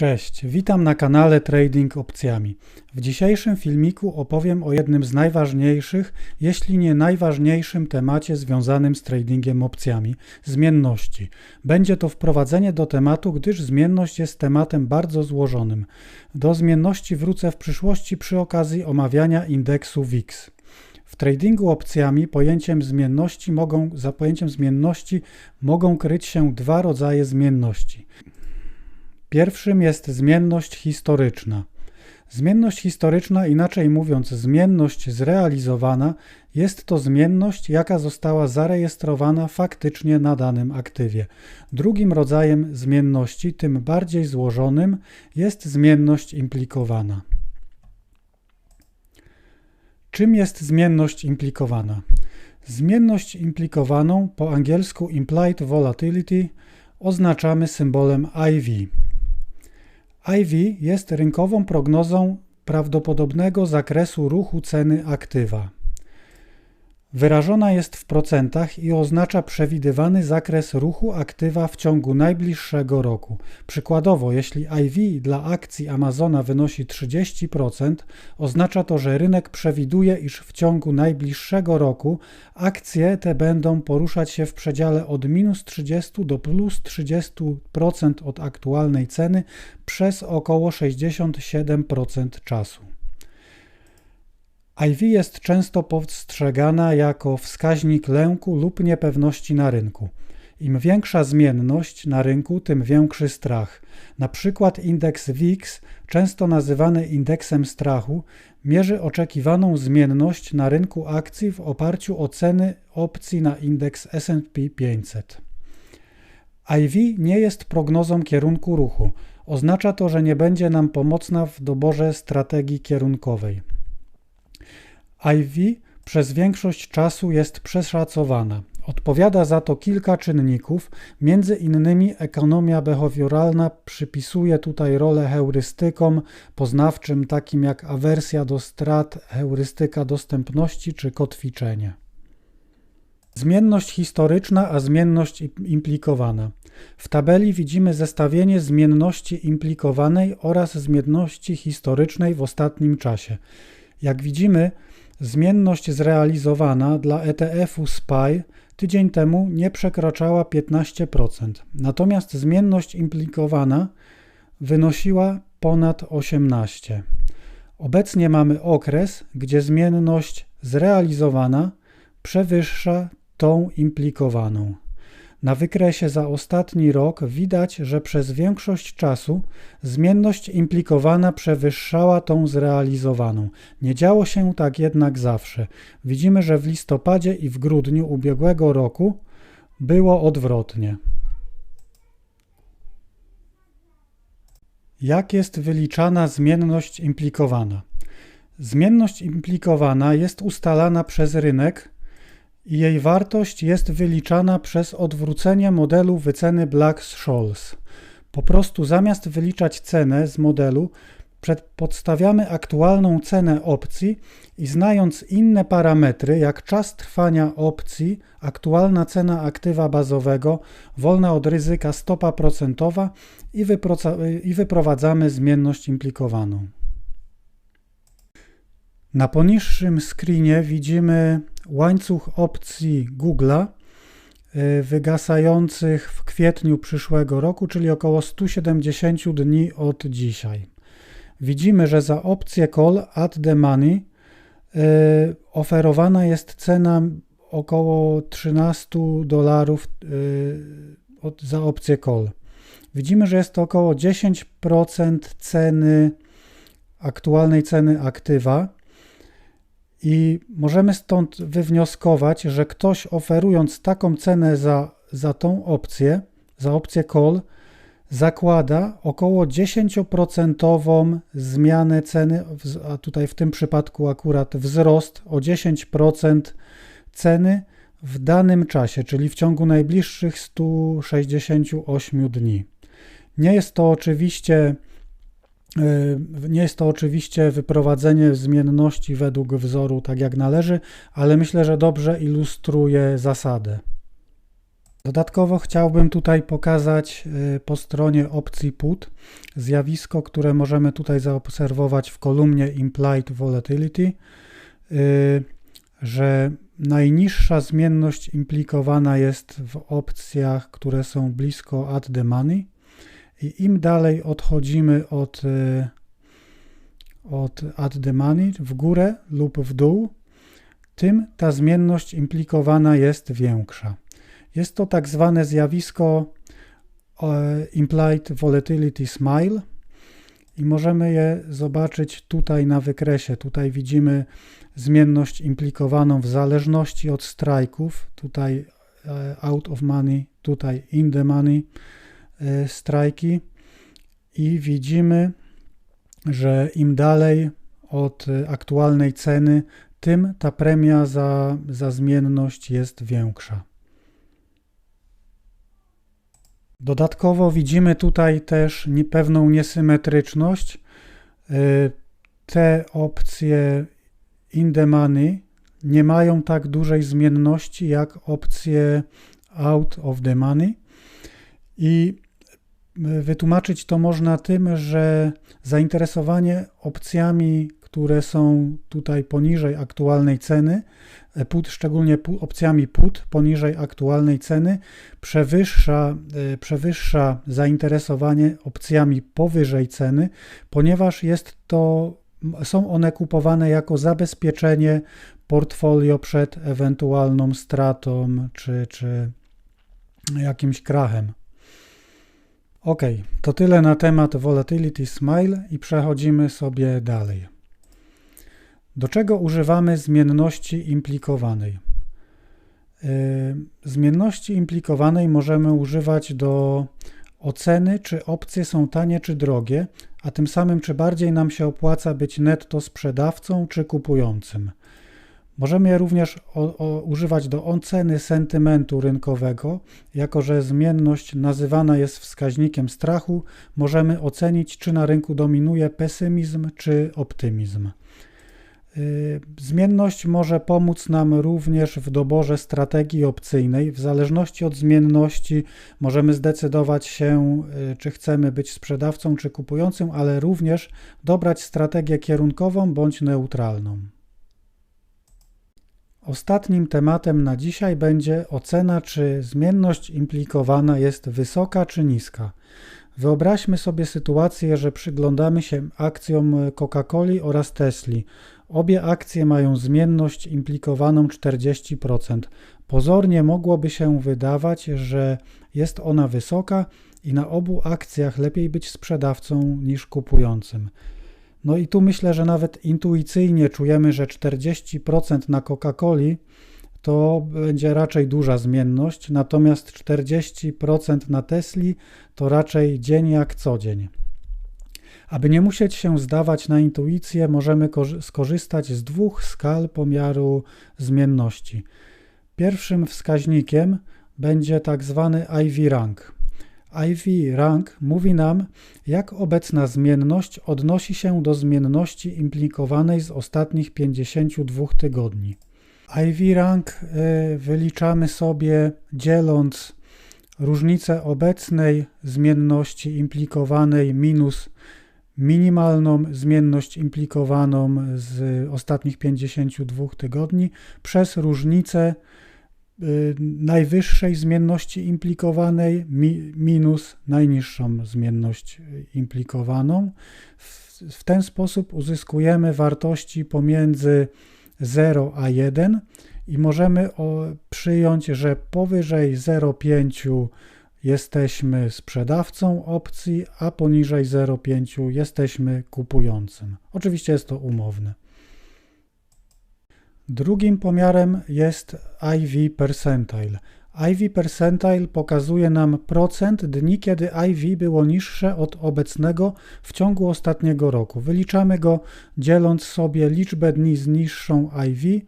Cześć, witam na kanale Trading Opcjami. W dzisiejszym filmiku opowiem o jednym z najważniejszych, jeśli nie najważniejszym temacie związanym z tradingiem opcjami zmienności. Będzie to wprowadzenie do tematu, gdyż zmienność jest tematem bardzo złożonym. Do zmienności wrócę w przyszłości przy okazji omawiania indeksu VIX. W tradingu opcjami pojęciem zmienności mogą, za pojęciem zmienności mogą kryć się dwa rodzaje zmienności. Pierwszym jest zmienność historyczna. Zmienność historyczna, inaczej mówiąc zmienność zrealizowana, jest to zmienność, jaka została zarejestrowana faktycznie na danym aktywie. Drugim rodzajem zmienności, tym bardziej złożonym, jest zmienność implikowana. Czym jest zmienność implikowana? Zmienność implikowaną, po angielsku implied volatility, oznaczamy symbolem IV. IV jest rynkową prognozą prawdopodobnego zakresu ruchu ceny aktywa. Wyrażona jest w procentach i oznacza przewidywany zakres ruchu aktywa w ciągu najbliższego roku. Przykładowo, jeśli IV dla akcji Amazona wynosi 30%, oznacza to, że rynek przewiduje, iż w ciągu najbliższego roku akcje te będą poruszać się w przedziale od minus 30 do plus 30% od aktualnej ceny przez około 67% czasu. IV jest często postrzegana jako wskaźnik lęku lub niepewności na rynku. Im większa zmienność na rynku, tym większy strach. Na przykład indeks VIX, często nazywany indeksem strachu, mierzy oczekiwaną zmienność na rynku akcji w oparciu o ceny opcji na indeks S&P 500. IV nie jest prognozą kierunku ruchu. Oznacza to, że nie będzie nam pomocna w doborze strategii kierunkowej. IV przez większość czasu jest przeszacowana. Odpowiada za to kilka czynników, między innymi ekonomia behawioralna przypisuje tutaj rolę heurystykom poznawczym takim jak awersja do strat, heurystyka dostępności czy kotwiczenie. Zmienność historyczna, a zmienność implikowana. W tabeli widzimy zestawienie zmienności implikowanej oraz zmienności historycznej w ostatnim czasie. Jak widzimy, Zmienność zrealizowana dla ETF-u SPY tydzień temu nie przekraczała 15%, natomiast zmienność implikowana wynosiła ponad 18%. Obecnie mamy okres, gdzie zmienność zrealizowana przewyższa tą implikowaną. Na wykresie za ostatni rok widać, że przez większość czasu zmienność implikowana przewyższała tą zrealizowaną. Nie działo się tak jednak zawsze. Widzimy, że w listopadzie i w grudniu ubiegłego roku było odwrotnie. Jak jest wyliczana zmienność implikowana? Zmienność implikowana jest ustalana przez rynek jej wartość jest wyliczana przez odwrócenie modelu wyceny Black-Scholes. Po prostu zamiast wyliczać cenę z modelu, podstawiamy aktualną cenę opcji i znając inne parametry, jak czas trwania opcji, aktualna cena aktywa bazowego, wolna od ryzyka stopa procentowa i, i wyprowadzamy zmienność implikowaną. Na poniższym screenie widzimy łańcuch opcji Google'a y, wygasających w kwietniu przyszłego roku, czyli około 170 dni od dzisiaj. Widzimy, że za opcję call at the money y, oferowana jest cena około 13 dolarów y, za opcję call. Widzimy, że jest to około 10% ceny aktualnej ceny aktywa i możemy stąd wywnioskować, że ktoś oferując taką cenę za, za tą opcję, za opcję call, zakłada około 10% zmianę ceny, a tutaj w tym przypadku akurat wzrost o 10% ceny w danym czasie, czyli w ciągu najbliższych 168 dni. Nie jest to oczywiście nie jest to oczywiście wyprowadzenie zmienności według wzoru tak jak należy, ale myślę, że dobrze ilustruje zasadę. Dodatkowo chciałbym tutaj pokazać y, po stronie opcji put zjawisko, które możemy tutaj zaobserwować w kolumnie Implied Volatility, y, że najniższa zmienność implikowana jest w opcjach, które są blisko Add the Money i im dalej odchodzimy od, y, od Add the Money w górę lub w dół, tym ta zmienność implikowana jest większa. Jest to tak zwane zjawisko e, Implied Volatility Smile i możemy je zobaczyć tutaj na wykresie. Tutaj widzimy zmienność implikowaną w zależności od strajków. Tutaj e, out of money, tutaj in the money e, strajki i widzimy, że im dalej od aktualnej ceny, tym ta premia za, za zmienność jest większa. Dodatkowo widzimy tutaj też pewną niesymetryczność. Y, te opcje in the money nie mają tak dużej zmienności jak opcje out of the money i y, wytłumaczyć to można tym, że zainteresowanie opcjami które są tutaj poniżej aktualnej ceny, e, put, szczególnie opcjami put poniżej aktualnej ceny, przewyższa, e, przewyższa zainteresowanie opcjami powyżej ceny, ponieważ jest to, są one kupowane jako zabezpieczenie portfolio przed ewentualną stratą czy, czy jakimś krachem. Ok, to tyle na temat Volatility Smile i przechodzimy sobie dalej. Do czego używamy zmienności implikowanej? Yy, zmienności implikowanej możemy używać do oceny, czy opcje są tanie czy drogie, a tym samym czy bardziej nam się opłaca być netto sprzedawcą czy kupującym. Możemy je również o, o, używać do oceny sentymentu rynkowego, jako że zmienność nazywana jest wskaźnikiem strachu, możemy ocenić, czy na rynku dominuje pesymizm czy optymizm. Y, zmienność może pomóc nam również w doborze strategii opcyjnej. W zależności od zmienności możemy zdecydować się, y, czy chcemy być sprzedawcą czy kupującym, ale również dobrać strategię kierunkową bądź neutralną. Ostatnim tematem na dzisiaj będzie ocena, czy zmienność implikowana jest wysoka czy niska. Wyobraźmy sobie sytuację, że przyglądamy się akcjom Coca-Coli oraz Tesli. Obie akcje mają zmienność implikowaną 40%. Pozornie mogłoby się wydawać, że jest ona wysoka i na obu akcjach lepiej być sprzedawcą niż kupującym. No i tu myślę, że nawet intuicyjnie czujemy, że 40% na Coca-Coli to będzie raczej duża zmienność, natomiast 40% na Tesli to raczej dzień jak co dzień. Aby nie musieć się zdawać na intuicję, możemy skorzystać z dwóch skal pomiaru zmienności. Pierwszym wskaźnikiem będzie tak zwany IV rank. IV rank mówi nam, jak obecna zmienność odnosi się do zmienności implikowanej z ostatnich 52 tygodni. IV rank y, wyliczamy sobie dzieląc różnicę obecnej zmienności implikowanej minus minimalną zmienność implikowaną z ostatnich 52 tygodni przez różnicę najwyższej zmienności implikowanej mi, minus najniższą zmienność implikowaną. W, w ten sposób uzyskujemy wartości pomiędzy 0 a 1 i możemy o, przyjąć, że powyżej 0,5 jesteśmy sprzedawcą opcji, a poniżej 0,5 jesteśmy kupującym. Oczywiście jest to umowne. Drugim pomiarem jest IV percentile. IV percentile pokazuje nam procent dni, kiedy IV było niższe od obecnego w ciągu ostatniego roku. Wyliczamy go dzieląc sobie liczbę dni z niższą IV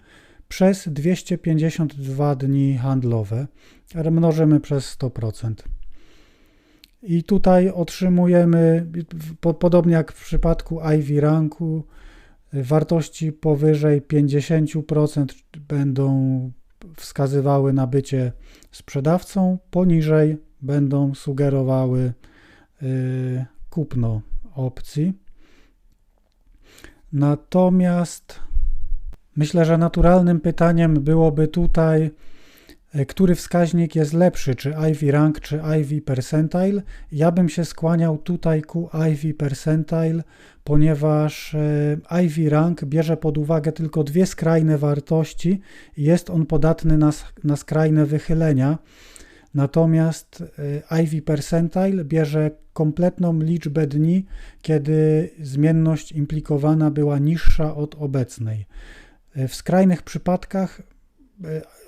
przez 252 dni handlowe, mnożymy przez 100%. I tutaj otrzymujemy, podobnie jak w przypadku IV ranku, wartości powyżej 50% będą wskazywały na bycie sprzedawcą, poniżej będą sugerowały y, kupno opcji. Natomiast myślę, że naturalnym pytaniem byłoby tutaj, który wskaźnik jest lepszy, czy IV rank, czy IV percentile. Ja bym się skłaniał tutaj ku IV percentile, ponieważ y, IV rank bierze pod uwagę tylko dwie skrajne wartości i jest on podatny na, na skrajne wychylenia. Natomiast y, IV percentile bierze kompletną liczbę dni, kiedy zmienność implikowana była niższa od obecnej. W skrajnych przypadkach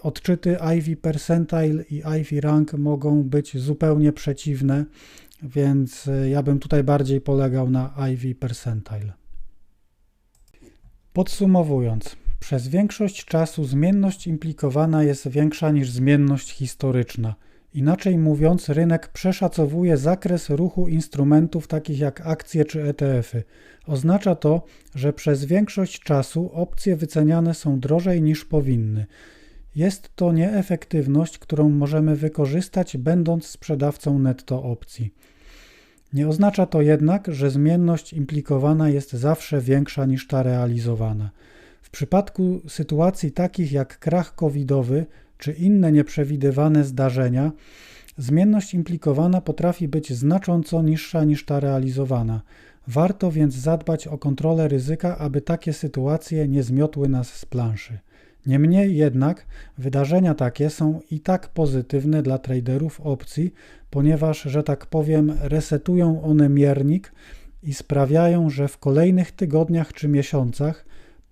odczyty IV percentile i IV rank mogą być zupełnie przeciwne, więc ja bym tutaj bardziej polegał na IV percentile. Podsumowując, przez większość czasu zmienność implikowana jest większa niż zmienność historyczna – Inaczej mówiąc, rynek przeszacowuje zakres ruchu instrumentów takich jak akcje czy ETF-y. Oznacza to, że przez większość czasu opcje wyceniane są drożej niż powinny. Jest to nieefektywność, którą możemy wykorzystać będąc sprzedawcą netto opcji. Nie oznacza to jednak, że zmienność implikowana jest zawsze większa niż ta realizowana. W przypadku sytuacji takich jak krach covidowy czy inne nieprzewidywane zdarzenia, zmienność implikowana potrafi być znacząco niższa niż ta realizowana. Warto więc zadbać o kontrolę ryzyka, aby takie sytuacje nie zmiotły nas z planszy. Niemniej jednak wydarzenia takie są i tak pozytywne dla traderów opcji, ponieważ, że tak powiem, resetują one miernik i sprawiają, że w kolejnych tygodniach czy miesiącach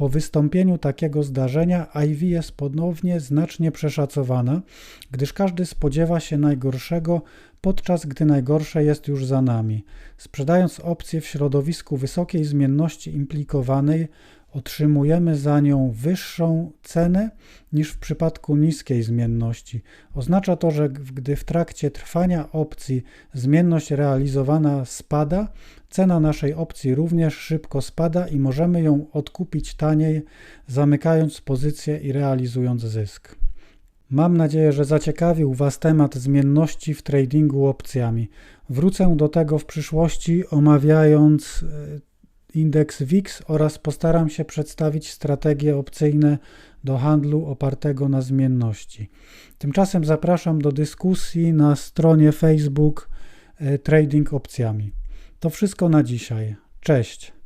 po wystąpieniu takiego zdarzenia IV jest ponownie znacznie przeszacowana, gdyż każdy spodziewa się najgorszego, podczas gdy najgorsze jest już za nami. Sprzedając opcję w środowisku wysokiej zmienności implikowanej, otrzymujemy za nią wyższą cenę niż w przypadku niskiej zmienności. Oznacza to, że gdy w trakcie trwania opcji zmienność realizowana spada, cena naszej opcji również szybko spada i możemy ją odkupić taniej, zamykając pozycję i realizując zysk. Mam nadzieję, że zaciekawił Was temat zmienności w tradingu opcjami. Wrócę do tego w przyszłości, omawiając e, indeks WIX oraz postaram się przedstawić strategie opcyjne do handlu opartego na zmienności. Tymczasem zapraszam do dyskusji na stronie Facebook e, Trading Opcjami. To wszystko na dzisiaj. Cześć.